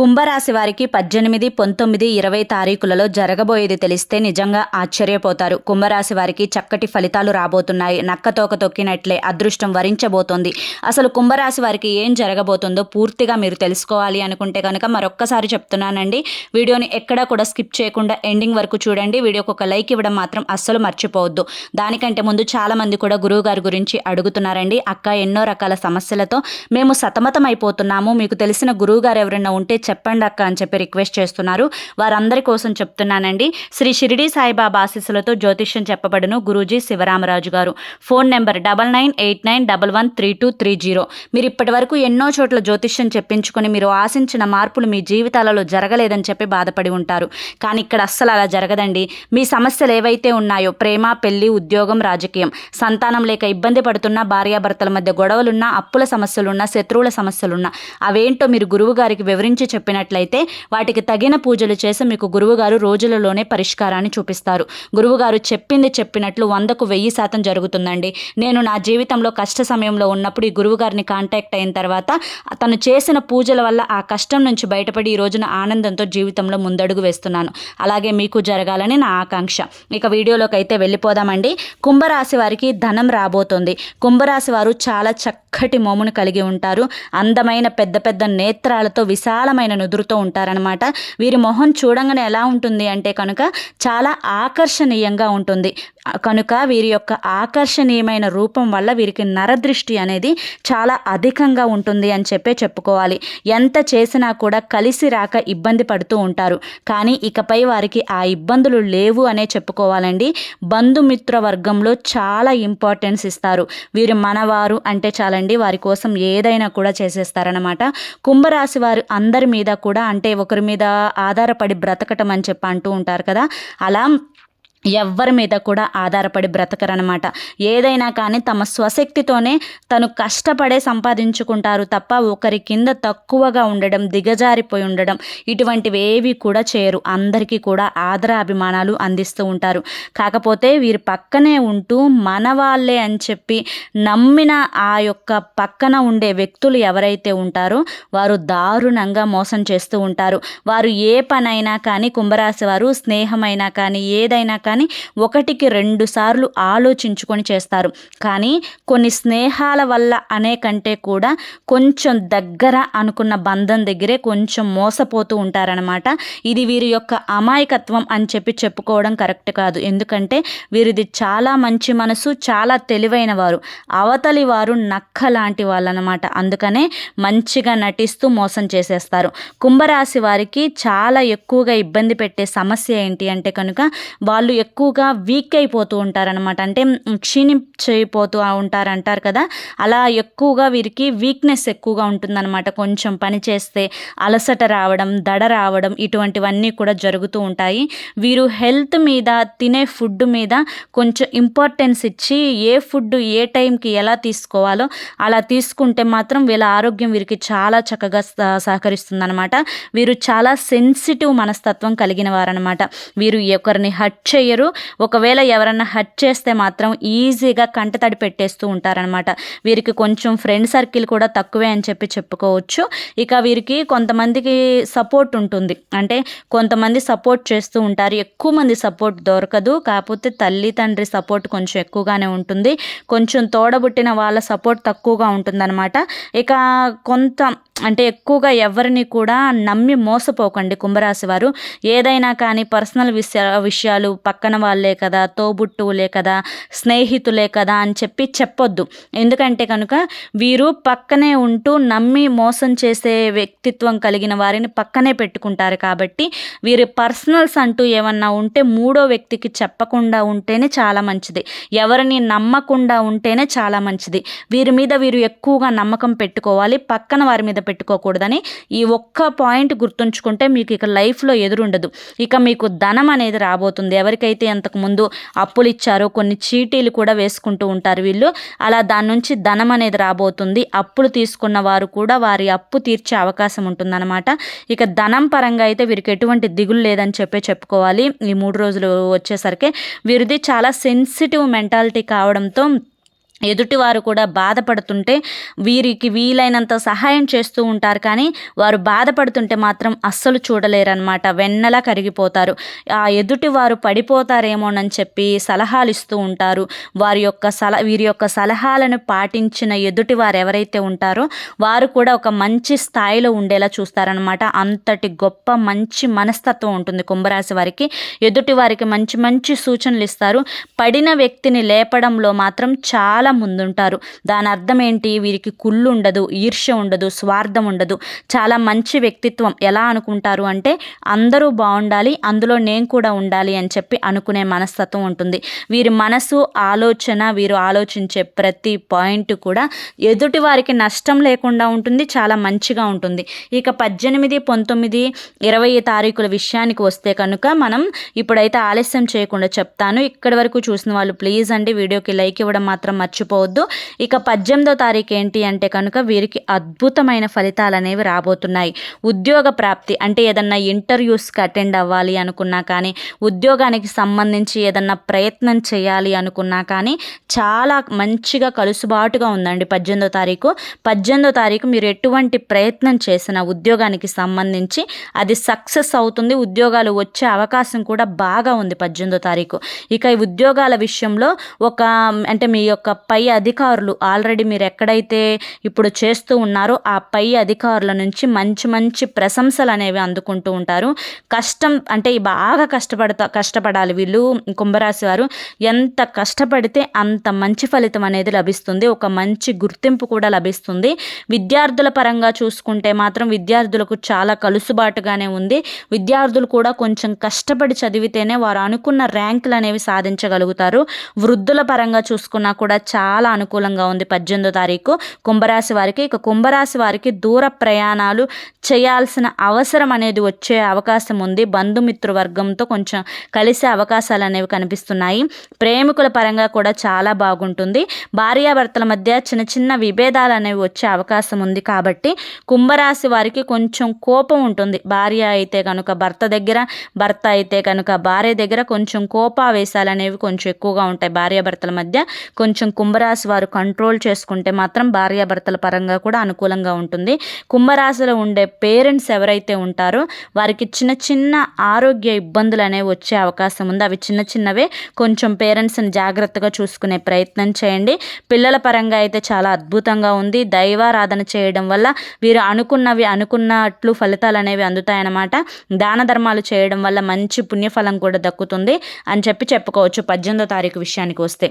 కుంభరాశి వారికి పద్దెనిమిది పంతొమ్మిది ఇరవై తారీఖులలో జరగబోయేది తెలిస్తే నిజంగా ఆశ్చర్యపోతారు. కుంభరాశి వారికి చక్కటి ఫలితాలు రాబోతున్నాయి. నక్కతోక తొక్కినట్లే అదృష్టం వరించబోతోంది. అసలు కుంభరాశి వారికి ఏం జరగబోతుందో పూర్తిగా మీరు తెలుసుకోవాలి అనుకుంటే కనుక మరొక్కసారి చెప్తున్నానండి. వీడియోని ఎక్కడా కూడా స్కిప్ చేయకుండా ఎండింగ్ వరకు చూడండి. వీడియోకి ఒక లైక్ ఇవ్వడం మాత్రం అస్సలు మర్చిపోవద్దు. దానికంటే ముందు చాలామంది కూడా గురువు గారి గురించి అడుగుతున్నారండి. అక్క ఎన్నో రకాల సమస్యలతో మేము సతమతం అయిపోతున్నాము మీకు తెలిసిన గురువు గారు ఎవరైనా ఉంటే చెప్పండి అక్క అని చెప్పి రిక్వెస్ట్ చేస్తున్నారు. వారందరి కోసం చెప్తున్నానండి. శ్రీ షిరిడి సాయిబాబా ఆశీస్సులతో జ్యోతిష్యం చెప్పబడును గురూజీ శివరామరాజు గారు. Phone number double nine eight nine double one three two three zero. మీరు ఇప్పటి వరకు ఎన్నో చోట్ల జ్యోతిష్యం చెప్పించుకొని మీరు ఆశించిన మార్పులు మీ జీవితాలలో జరగలేదని చెప్పి బాధపడి ఉంటారు. కానీ ఇక్కడ అస్సలు అలా జరగదండి. మీ సమస్యలు ఏవైతే ఉన్నాయో ప్రేమ పెళ్ళి ఉద్యోగం రాజకీయం సంతానం లేక ఇబ్బంది పడుతున్న భార్యాభర్తల మధ్య గొడవలున్నా అప్పుల సమస్యలున్నా శత్రువుల సమస్యలున్నా అవేంటో మీరు గురువు గారికి వివరించి చెప్పినట్లయితే వాటికి తగిన పూజలు చేసి మీకు గురువుగారు రోజులలోనే పరిష్కారాన్ని చూపిస్తారు. గురువుగారు చెప్పింది చెప్పినట్లు వందకు వెయ్యి శాతం జరుగుతుందండి. నేను నా జీవితంలో కష్ట సమయంలో ఉన్నప్పుడు ఈ గురువుగారిని కాంటాక్ట్ అయిన తర్వాత తను చేసిన పూజల వల్ల ఆ కష్టం నుంచి బయటపడి ఈ రోజున ఆనందంతో జీవితంలో ముందడుగు వేస్తున్నాను. అలాగే మీకు జరగాలని నా ఆకాంక్ష. ఇక వీడియోలోకి అయితే వెళ్ళిపోదామండి. కుంభరాశి వారికి ధనం రాబోతుంది. కుంభరాశి వారు చాలా చక్కటి మోమును కలిగి ఉంటారు. అందమైన పెద్ద పెద్ద నేత్రాలతో విశాలమైన నుదురుతో ఉంటారనమాట వీరి మొహం చూడంగానే ఎలా ఉంటుంది అంటే కనుక చాలా ఆకర్షణీయంగా ఉంటుంది. కనుక వీరి యొక్క ఆకర్షణీయమైన రూపం వల్ల వీరికి నరదృష్టి అనేది చాలా అధికంగా ఉంటుంది అని చెప్పే చెప్పుకోవాలి. ఎంత చేసినా కూడా కలిసి రాక ఇబ్బంది పడుతూ ఉంటారు. కానీ ఇకపై వారికి ఆ ఇబ్బందులు లేవు అనే చెప్పుకోవాలండి. బంధుమిత్ర వర్గంలో చాలా ఇంపార్టెన్స్ ఇస్తారు. వీరు మనవారు అంటే చాలండి. వారి కోసం ఏదైనా కూడా చేసేస్తారనమాట కుంభరాశి వారు అందరి మీద కూడా అంటే ఒకరి మీద ఆధారపడి బ్రతకటం అని చెప్పి అంటూ ఉంటారు కదా. అలా ఎవ్వరి మీద కూడా ఆధారపడి బ్రతకరనమాట ఏదైనా కానీ తమ స్వశక్తితోనే తను కష్టపడే సంపాదించుకుంటారు తప్ప ఒకరి కింద తక్కువగా ఉండడం దిగజారిపోయి ఉండడం ఇటువంటివి ఏవి కూడా చేయరు. అందరికీ కూడా ఆదర అభిమానాలు అందిస్తూ ఉంటారు. కాకపోతే వీరి పక్కనే ఉంటూ మన వాళ్ళే అని చెప్పి నమ్మిన ఆ యొక్క పక్కన ఉండే వ్యక్తులు ఎవరైతే ఉంటారో వారు దారుణంగా మోసం చేస్తూ ఉంటారు. వారు ఏ పనైనా కానీ కుంభరాశి వారు స్నేహమైనా కానీ ఏదైనా కానీ కానీ ఒకటికి రెండు సార్లు ఆలోచించుకొని చేస్తారు. కానీ కొన్ని స్నేహాల వల్ల అనే కంటే కూడా కొంచెం దగ్గర అనుకున్న బంధం దగ్గరే కొంచెం మోసపోతూ ఉంటారనమాట ఇది వీరి యొక్క అమాయకత్వం అని చెప్పి చెప్పుకోవడం కరెక్ట్ కాదు. ఎందుకంటే వీరిది చాలా మంచి మనసు చాలా తెలివైన వారు. అవతలి వారు నక్క లాంటి వాళ్ళనమాట అందుకనే మంచిగా నటిస్తూ మోసం చేసేస్తారు. కుంభరాశి వారికి చాలా ఎక్కువగా ఇబ్బంది పెట్టే సమస్య ఏంటి అంటే కనుక వాళ్ళు ఎక్కువగా వీక్ అయిపోతూ ఉంటారనమాట అంటే క్షీణించిపోతూ ఉంటారు అంటారు కదా? అలా ఎక్కువగా వీరికి వీక్నెస్ ఎక్కువగా ఉంటుందన్నమాట. కొంచెం పని చేస్తే అలసట రావడం దడ రావడం ఇటువంటివన్నీ కూడా జరుగుతూ ఉంటాయి. వీరు హెల్త్ మీద తినే ఫుడ్ మీద కొంచెం ఇంపార్టెన్స్ ఇచ్చి ఏ ఫుడ్ ఏ టైంకి ఎలా తీసుకోవాలో అలా తీసుకుంటే మాత్రం వీళ్ళ ఆరోగ్యం వీరికి చాలా చక్కగా సహకరిస్తుందన్నమాట. వీరు చాలా సెన్సిటివ్ మనస్తత్వం కలిగిన వారనమాట వీరు ఒకరిని హట్ చేయరు. ఒకవేళ ఎవరన్నా హట్ చేస్తే మాత్రం ఈజీగా కంటతడి పెట్టేస్తూ ఉంటారనమాట వీరికి కొంచెం ఫ్రెండ్ సర్కిల్ కూడా తక్కువే అని చెప్పి చెప్పుకోవచ్చు. ఇక వీరికి కొంతమందికి సపోర్ట్ ఉంటుంది. అంటే కొంతమంది సపోర్ట్ చేస్తూ ఉంటారు. ఎక్కువ మంది సపోర్ట్ దొరకదు. కాకపోతే తల్లి తండ్రి సపోర్ట్ కొంచెం ఎక్కువగానే ఉంటుంది. కొంచెం తోడబుట్టిన వాళ్ళ సపోర్ట్ తక్కువగా ఉంటుందన్నమాట. ఇక కొంత అంటే ఎక్కువగా ఎవరిని కూడా నమ్మి మోసపోకండి కుంభరాశి వారు. ఏదైనా కానీ పర్సనల్ విషయ విషయాలు పక్కన వాళ్ళే కదా తోబుట్టువులే కదా స్నేహితులే కదా అని చెప్పి చెప్పొద్దు. ఎందుకంటే కనుక వీరు పక్కనే ఉంటూ నమ్మి మోసం చేసే వ్యక్తిత్వం కలిగిన వారిని పక్కనే పెట్టుకుంటారు కాబట్టి వీరి పర్సనల్స్ అంటూ ఏమన్నా ఉంటే మూడో వ్యక్తికి చెప్పకుండా ఉంటేనే చాలా మంచిది. ఎవరిని నమ్మకుండా ఉంటేనే చాలా మంచిది. వీరి మీద వీరు ఎక్కువగా నమ్మకం పెట్టుకోవాలి. పక్కన వారి మీద పెట్టుకోకూడదని ఈ ఒక్క పాయింట్ గుర్తుంచుకుంటే మీకు ఇక లైఫ్లో ఎదురుండదు. ఇక మీకు ధనం అనేది రాబోతుంది. ఎవరికైతే అంతకుముందు అప్పులు ఇచ్చారో కొన్ని చీటీలు కూడా వేసుకుంటూ ఉంటారు వీళ్ళు. అలా దాని నుంచి ధనం అనేది రాబోతుంది. అప్పులు తీసుకున్న వారు కూడా వారి అప్పు తీర్చే అవకాశం ఉంటుందన్నమాట. ఇక ధనం పరంగా అయితే వీరికి ఎటువంటి దిగులు లేదని చెప్పే చెప్పుకోవాలి. ఈ మూడు రోజులు వచ్చేసరికి వీరిది చాలా సెన్సిటివ్ మెంటాలిటీ కావడంతో ఎదుటివారు కూడా బాధపడుతుంటే వీరికి వీలైనంత సహాయం చేస్తూ ఉంటారు. కానీ వారు బాధపడుతుంటే మాత్రం అస్సలు చూడలేరనమాట వెన్నలా కరిగిపోతారు. ఆ ఎదుటివారు పడిపోతారేమోనని చెప్పి సలహాలు ఇస్తూ ఉంటారు. వారి యొక్క సల వీరి యొక్క సలహాలను పాటించిన ఎదుటివారు ఎవరైతే ఉంటారో వారు కూడా ఒక మంచి స్థాయిలో ఉండేలా చూస్తారనమాట అంతటి గొప్ప మంచి మనస్తత్వం ఉంటుంది కుంభరాశి వారికి. ఎదుటి వారికి మంచి మంచి సూచనలు ఇస్తారు. పడిన వ్యక్తిని లేపడంలో మాత్రం చాలా చాలా ముందుంటారు. దాని అర్థం ఏంటి వీరికి కుళ్ళు ఉండదు ఈర్ష్య ఉండదు స్వార్థం ఉండదు. చాలా మంచి వ్యక్తిత్వం. ఎలా అనుకుంటారు అంటే అందరూ బాగుండాలి అందులో నేను కూడా ఉండాలి అని చెప్పి అనుకునే మనస్తత్వం ఉంటుంది. వీరి మనసు ఆలోచన వీరు ఆలోచించే ప్రతి పాయింట్ కూడా ఎదుటి వారికి నష్టం లేకుండా ఉంటుంది చాలా మంచిగా ఉంటుంది. ఇక పద్దెనిమిది పంతొమ్మిది ఇరవై తారీఖుల విషయానికి వస్తే కనుక మనం ఇప్పుడైతే ఆలస్యం చేయకుండా చెప్తాను. ఇక్కడి వరకు చూసిన వాళ్ళు ప్లీజ్ అండి వీడియోకి లైక్ ఇవ్వడం మాత్రం మర్చి మర్చిపోవద్దు. ఇక పద్దెనిమిదో తారీఖు ఏంటి అంటే కనుక వీరికి అద్భుతమైన ఫలితాలు అనేవి రాబోతున్నాయి. ఉద్యోగ ప్రాప్తి అంటే ఏదన్నా ఇంటర్వ్యూస్కి అటెండ్ అవ్వాలి అనుకున్నా కానీ ఉద్యోగానికి సంబంధించి ఏదన్నా ప్రయత్నం చేయాలి అనుకున్నా కానీ చాలా మంచిగా కలుసుబాటుగా ఉందండి పద్దెనిమిదో తారీఖు. పద్దెనిమిదో తారీఖు మీరు ఎటువంటి ప్రయత్నం చేసిన ఉద్యోగానికి సంబంధించి అది సక్సెస్ అవుతుంది. ఉద్యోగాలు వచ్చే అవకాశం కూడా బాగా ఉంది పద్దెనిమిదో తారీఖు. ఇక ఈ ఉద్యోగాల విషయంలో ఒక అంటే మీ యొక్క పై అధికారులు ఆల్రెడీ మీరు ఎక్కడైతే ఇప్పుడు చేస్తూ ఉన్నారో ఆ పై అధికారుల నుంచి మంచి మంచి ప్రశంసలు అనేవి అందుకుంటూ ఉంటారు. కష్టం అంటే బాగా కష్టపడతా కష్టపడాలి వీళ్ళు కుంభరాశి వారు. ఎంత కష్టపడితే అంత మంచి ఫలితం అనేది లభిస్తుంది. ఒక మంచి గుర్తింపు కూడా లభిస్తుంది. విద్యార్థుల పరంగా చూసుకుంటే మాత్రం విద్యార్థులకు చాలా కలుసుబాటుగానే ఉంది. విద్యార్థులు కూడా కొంచెం కష్టపడి చదివితేనే వారు అనుకున్న ర్యాంకులు అనేవి సాధించగలుగుతారు. వృద్ధుల పరంగా చూసుకున్నా కూడా చాలా అనుకూలంగా ఉంది పద్దెనిమిదో తారీఖు. కుంభరాశి వారికి ఇక కుంభరాశి వారికి దూర ప్రయాణాలు చేయాల్సిన అవసరం అనేది వచ్చే అవకాశం ఉంది. బంధుమిత్రు వర్గంతో కొంచెం కలిసే అవకాశాలు అనేవి కనిపిస్తున్నాయి. ప్రేమికుల పరంగా కూడా చాలా బాగుంటుంది. భార్యాభర్తల మధ్య చిన్న చిన్న విభేదాలు అనేవి వచ్చే అవకాశం ఉంది కాబట్టి కుంభరాశి వారికి కొంచెం కోపం ఉంటుంది. భార్య అయితే కనుక భర్త దగ్గర భర్త అయితే కనుక భార్య దగ్గర కొంచెం కోపావేశాలు అనేవి కొంచెం ఎక్కువగా ఉంటాయి. భార్యాభర్తల మధ్య కొంచెం కుంభరాశి వారు కంట్రోల్ చేసుకుంటే మాత్రం భార్యాభర్తల పరంగా కూడా అనుకూలంగా ఉంటుంది. కుంభరాశిలో ఉండే పేరెంట్స్ ఎవరైతే ఉంటారో వారికి చిన్న చిన్న ఆరోగ్య ఇబ్బందులు అనేవి వచ్చే అవకాశం ఉంది. అవి చిన్న చిన్నవే. కొంచెం పేరెంట్స్ని జాగ్రత్తగా చూసుకునే ప్రయత్నం చేయండి. పిల్లల పరంగా అయితే చాలా అద్భుతంగా ఉంది. దైవారాధన చేయడం వల్ల వీరు అనుకున్నవి అనుకున్నట్లు ఫలితాలు అనేవి అందుతాయన్నమాట. దాన ధర్మాలు చేయడం వల్ల మంచి పుణ్యఫలం కూడా దక్కుతుంది అని చెప్పి చెప్పుకోవచ్చు. పద్దెనిమిదో తారీఖు విషయానికి వస్తే.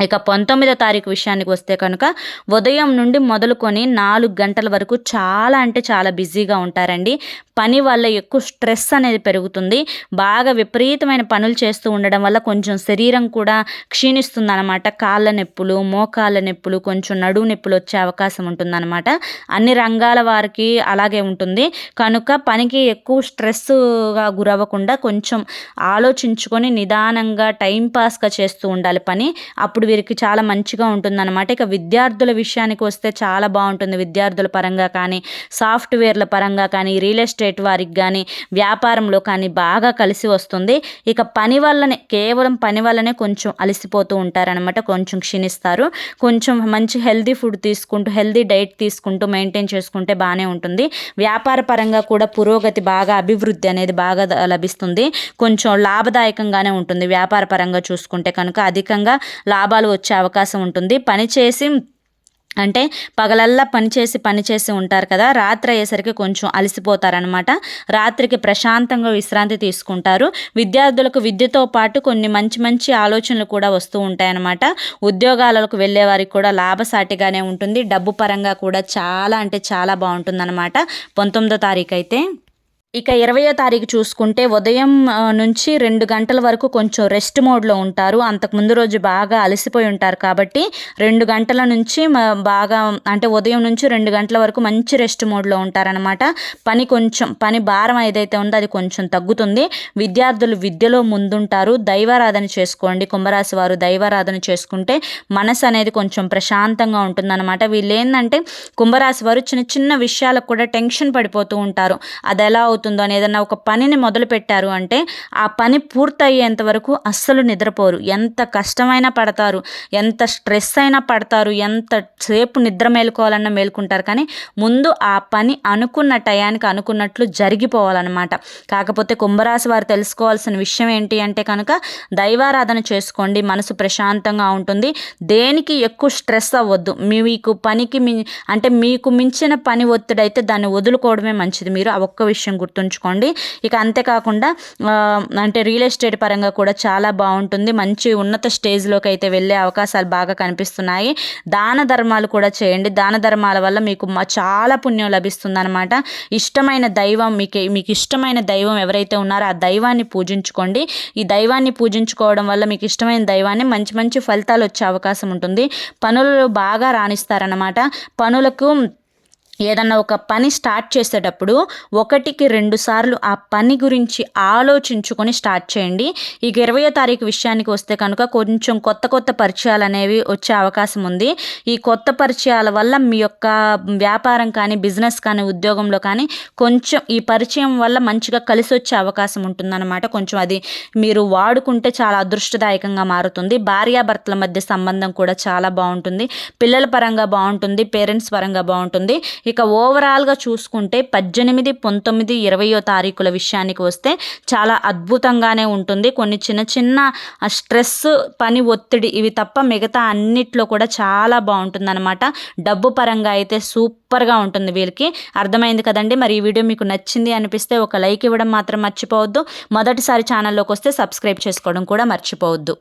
ఇక పంతొమ్మిదో తారీఖు విషయానికి వస్తే కనుక ఉదయం నుండి మొదలుకొని నాలుగు గంటల వరకు చాలా అంటే చాలా బిజీగా ఉంటారండి. పని వల్ల ఎక్కువ స్ట్రెస్ అనేది పెరుగుతుంది. బాగా విపరీతమైన పనులు చేస్తూ ఉండడం వల్ల కొంచెం శరీరం కూడా క్షీణిస్తుంది అనమాట కాళ్ళ నొప్పులు మోకాళ్ళ నొప్పులు కొంచెం నడువు నొప్పులు వచ్చే అవకాశం ఉంటుందన్నమాట. అన్ని రంగాల వారికి అలాగే ఉంటుంది. కనుక పనికి ఎక్కువ స్ట్రెస్గా గురవ్వకుండా కొంచెం ఆలోచించుకొని నిదానంగా టైంపాస్గా చేస్తూ ఉండాలి పని. అప్పుడు వీరికి చాలా మంచిగా ఉంటుందన్నమాట. ఇక విద్యార్థుల విషయానికి వస్తే చాలా బాగుంటుంది. విద్యార్థుల పరంగా కానీ సాఫ్ట్వేర్ల పరంగా కానీ రియల్ ఎస్టేట్ వారికి కానీ వ్యాపారంలో కానీ బాగా కలిసి వస్తుంది. ఇక పని వల్లనే కేవలం పని వల్లనే కొంచెం అలసిపోతూ ఉంటారనమాట కొంచెం క్షీణిస్తారు. కొంచెం మంచి హెల్దీ ఫుడ్ తీసుకుంటూ హెల్దీ డైట్ తీసుకుంటూ మెయింటైన్ చేసుకుంటే బాగానే ఉంటుంది. వ్యాపార పరంగా కూడా పురోగతి బాగా అభివృద్ధి అనేది బాగా లభిస్తుంది. కొంచెం లాభదాయకంగానే ఉంటుంది వ్యాపార పరంగా చూసుకుంటే కనుక. అధికంగా లాభాలు వచ్చే అవకాశం ఉంటుంది. పనిచేసి అంటే పగలల్లా పనిచేసి పనిచేసి ఉంటారు కదా రాత్రి అయ్యేసరికి కొంచెం అలసిపోతారనమాట రాత్రికి ప్రశాంతంగా విశ్రాంతి తీసుకుంటారు. విద్యార్థులకు విద్యతో పాటు కొన్ని మంచి మంచి ఆలోచనలు కూడా వస్తూ ఉంటాయన్నమాట. ఉద్యోగాలకు వెళ్ళే వారికి కూడా లాభసాటిగానే ఉంటుంది. డబ్బు పరంగా కూడా చాలా అంటే చాలా బాగుంటుందన్నమాట. పంతొమ్మిదో తారీఖు అయితే ఇక ఇరవయో తారీఖు చూసుకుంటే ఉదయం నుంచి రెండు గంటల వరకు కొంచెం రెస్ట్ మోడ్లో ఉంటారు. అంతకు ముందు రోజు బాగా అలసిపోయి ఉంటారు కాబట్టి రెండు గంటల నుంచి బాగా అంటే ఉదయం నుంచి రెండు గంటల వరకు మంచి రెస్ట్ మోడ్లో ఉంటారనమాట పని కొంచెం పని భారం ఏదైతే ఉందో అది కొంచెం తగ్గుతుంది. విద్యార్థులు విద్యలో ముందుంటారు. దైవారాధన చేసుకోండి. కుంభరాశి వారు దైవారాధన చేసుకుంటే మనసు అనేది కొంచెం ప్రశాంతంగా ఉంటుందన్నమాట. వీళ్ళు ఏంటంటే కుంభరాశి వారు చిన్న చిన్న విషయాలకు కూడా టెన్షన్ పడిపోతూ ఉంటారు. అది ఎలా అవుతుందో అని ఏదన్నా ఒక పనిని మొదలు పెట్టారు అంటే ఆ పని పూర్తయ్యేంత వరకు అస్సలు నిద్రపోరు. ఎంత కష్టమైనా పడతారు ఎంత స్ట్రెస్ అయినా పడతారు ఎంత సేపు నిద్ర మేలుకోవాలన్నా మేలుకుంటారు. కానీ ముందు ఆ పని అనుకున్న టయానికి అనుకున్నట్లు జరిగిపోవాలన్నమాట. కాకపోతే కుంభరాశి వారు తెలుసుకోవాల్సిన విషయం ఏంటి అంటే కనుక దైవారాధన చేసుకోండి. మనసు ప్రశాంతంగా ఉంటుంది. దేనికి ఎక్కువ స్ట్రెస్ అవ్వద్దు. మీకు పనికి అంటే మీకు మించిన పని ఒత్తిడి అయితే దాన్ని వదులుకోవడమే మంచిది. మీరు ఆ ఒక్క విషయం గుర్తుంచుకోండి. ఇక అంతేకాకుండా అంటే రియల్ ఎస్టేట్ పరంగా కూడా చాలా బాగుంటుంది. మంచి ఉన్నత స్టేజ్లోకి అయితే వెళ్ళే అవకాశాలు బాగా కనిపిస్తున్నాయి. దాన ధర్మాలు కూడా చేయండి. దాన ధర్మాల వల్ల మీకు చాలా పుణ్యం లభిస్తుంది అనమాట ఇష్టమైన దైవం మీకు మీకు ఇష్టమైన దైవం ఎవరైతే ఉన్నారో ఆ దైవాన్ని పూజించుకోండి. ఈ దైవాన్ని పూజించుకోవడం వల్ల మీకు ఇష్టమైన దైవాన్ని మంచి మంచి ఫలితాలు వచ్చే అవకాశం ఉంటుంది. పనులు బాగా రాణిస్తారనమాట పనులకు ఏదన్నా ఒక పని స్టార్ట్ చేసేటప్పుడు ఒకటికి రెండు సార్లు ఆ పని గురించి ఆలోచించుకొని స్టార్ట్ చేయండి. ఇక ఇరవయో తారీఖు విషయానికి వస్తే కనుక కొంచెం కొత్త కొత్త పరిచయాలు అనేవి వచ్చే అవకాశం ఉంది. ఈ కొత్త పరిచయాల వల్ల మీ యొక్క వ్యాపారం కానీ బిజినెస్ కానీ ఉద్యోగంలో కానీ కొంచెం ఈ పరిచయం వల్ల మంచిగా కలిసి వచ్చే అవకాశం ఉంటుందన్నమాట. కొంచెం అది మీరు వాడుకుంటే చాలా అదృష్టదాయకంగా మారుతుంది. భార్యాభర్తల మధ్య సంబంధం కూడా చాలా బాగుంటుంది. పిల్లల పరంగా బాగుంటుంది. పేరెంట్స్ పరంగా బాగుంటుంది. ఇక ఓవరాల్గా చూసుకుంటే పద్దెనిమిది పంతొమ్మిది ఇరవయో తారీఖుల విషయానికి వస్తే చాలా అద్భుతంగానే ఉంటుంది. కొన్ని చిన్న చిన్న స్ట్రెస్ పని ఒత్తిడి ఇవి తప్ప మిగతా అన్నిట్లో కూడా చాలా బాగుంటుందన్నమాట. డబ్బు పరంగా అయితే సూపర్గా ఉంటుంది వీళ్ళకి. అర్థమైంది కదండి? మరి ఈ వీడియో మీకు నచ్చింది అనిపిస్తే ఒక లైక్ ఇవ్వడం మాత్రం మర్చిపోవద్దు. మొదటిసారి ఛానల్లోకి వస్తే సబ్స్క్రైబ్ చేసుకోవడం కూడా మర్చిపోవద్దు.